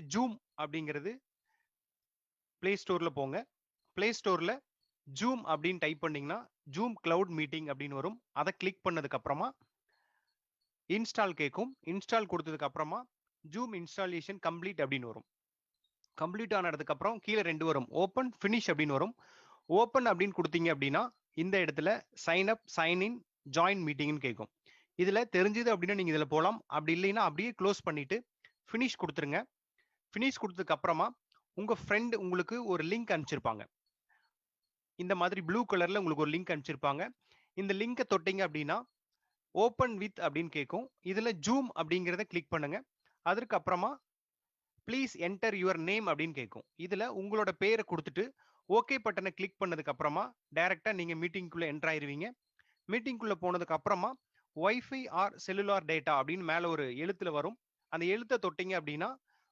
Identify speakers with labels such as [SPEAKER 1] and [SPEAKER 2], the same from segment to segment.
[SPEAKER 1] Zoom அப்படிங்கிறது play ஸ்டோர்ல போங்க. பிளே ஸ்டோர்ல ஜூம் அப்படின்னு டைப் பண்ணீங்கன்னா ஜூம் கிளவுட் மீட்டிங் அப்படின்னு வரும். அதை கிளிக் பண்ணதுக்கு அப்புறமா இன்ஸ்டால் கேட்கும் இன்ஸ்டால் கொடுத்ததுக்கு அப்புறமா ஜூம் இன்ஸ்டாலேஷன் கம்ப்ளீட் அப்படின்னு வரும். கம்ப்ளீட் ஆனதுக்கு அப்புறம் கீழே ரெண்டு வரும். ஓப்பன் ஃபினிஷ் அப்படின்னு வரும். ஓப்பன் அப்படின்னு கொடுத்தீங்க அப்படின்னா இந்த இடத்துல sign up sign in join மீட்டிங்னு கேட்கும் இதுல தெரிஞ்சது அப்படின்னா நீங்க இதுல போகலாம் அப்படி இல்லைன்னா அப்படியே க்ளோஸ் பண்ணிட்டு ஃபினிஷ் கொடுத்துருங்க. ஃபினிஷ் கொடுத்ததுக்கு அப்புறமா உங்கள் ஃப்ரெண்டு உங்களுக்கு ஒரு லிங்க் அனுப்பிச்சிருப்பாங்க. இந்த மாதிரி ப்ளூ கலரில் உங்களுக்கு ஒரு லிங்க் அனுப்பிச்சிருப்பாங்க. இந்த லிங்கை தொட்டிங்க அப்படின்னா ஓப்பன் வித் அப்படின்னு கேட்கும் இதில் ஜூம் அப்படிங்கிறத கிளிக் பண்ணுங்க. அதற்கு அப்புறமா ப்ளீஸ் என்டர் யுவர் நேம் அப்படின்னு கேட்கும் இதில் உங்களோட பேரை கொடுத்துட்டு ஓகே பட்டனை கிளிக் பண்ணதுக்கு அப்புறமா நீங்கள் மீட்டிங்குள்ளே மீட்டிங்குள்ள என்டர் ஆயிருவீங்க. மீட்டிங்குள்ளே போனதுக்கு அப்புறமா ஒய்ஃபை ஆர் செல்லுலார் டேட்டா அப்படின்னு மேலே ஒரு எழுத்துல வரும். அந்த எழுத்தை தொட்டிங்க அப்படின்னா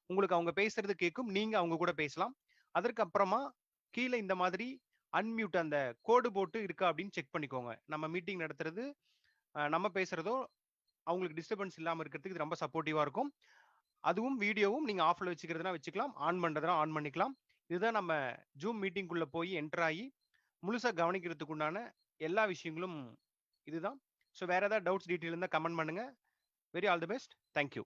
[SPEAKER 1] உங்களுக்கு அவங்க பேசுறது கேட்கும் நீங்க அவங்க கூட பேசலாம். அதற்கு அப்புறமா கீழே இந்த மாதிரி அன்மியூட் அந்த கோடு போட்டு இருக்கா அப்படின்னு செக் பண்ணிக்கோங்க. நம்ம மீட்டிங் நடத்துறது நம்ம பேசுறதோ அவங்களுக்கு டிஸ்டர்பன்ஸ் இல்லாமல் இருக்கிறதுக்கு இது ரொம்ப சப்போர்ட்டிவா இருக்கும். அதுவும் வீடியோவும் நீங்க ஆஃப்ல வச்சுக்கிறதுனா வச்சுக்கலாம் ஆன் பண்றதுனா ஆன் பண்ணிக்கலாம். இதுதான் நம்ம ஜூம் மீட்டிங்குள்ள போய் என்டர் ஆகி முழுசா கவனிக்கிறதுக்கு உண்டான எல்லா விஷயங்களும் இதுதான். ஸோ வேற ஏதாவது டவுட்ஸ் டீட்டெயில் இருந்தால் கமெண்ட் பண்ணுங்க. Very all the best thank you